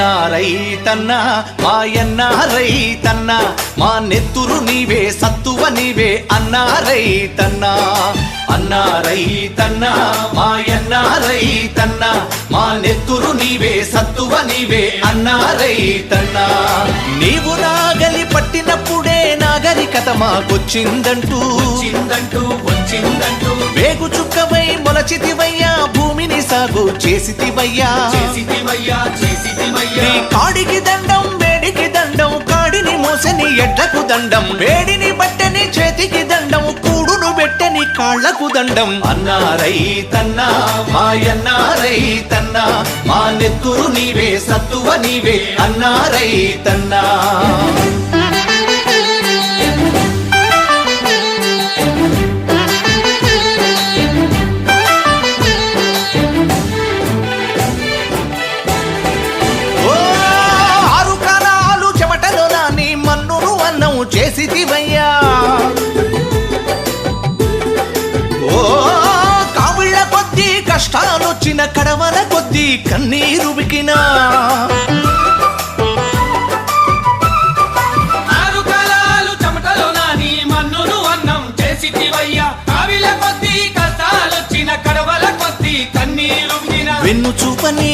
రైతన్నా మాయన్న రైతన్నా మా నెత్తురు నీవే సత్తువ నీవే అన్నా రైతన్నా. అన్నా రైతన్నా మాయన్న రైతన్నా మా నెత్తురు నీవే సత్తువ నీవే అన్నా రైతన్నా. నీవు నాగలి పట్టినప్పుడే నాగరికత మాకొచ్చిందంటూ. వచ్చిందంటూ వచ్చిందంటూ. వేగు చుక్కవై మొలచితివయ్యా భూమిని సాగు చేసితివయ్యా. నీ కాడికి దండం వేడికి దండం కాడిని మోసని ఎడ్లకు దండం. వేడిని బట్టని చేతికి దండం కూడును పెట్టని కాళ్ళకు దండం. అన్నా రైతన్నా మాయన్నా రైతన్నా మా నెత్తురు నీవే సత్తువ నీవే అన్నా రైతన్నా చేసితివయ్యా ఓ కావిళ్ళ కొద్దీ కష్టాలొచ్చిన కడవల కొద్దీ కన్నీరు విన వెన్ను చూపని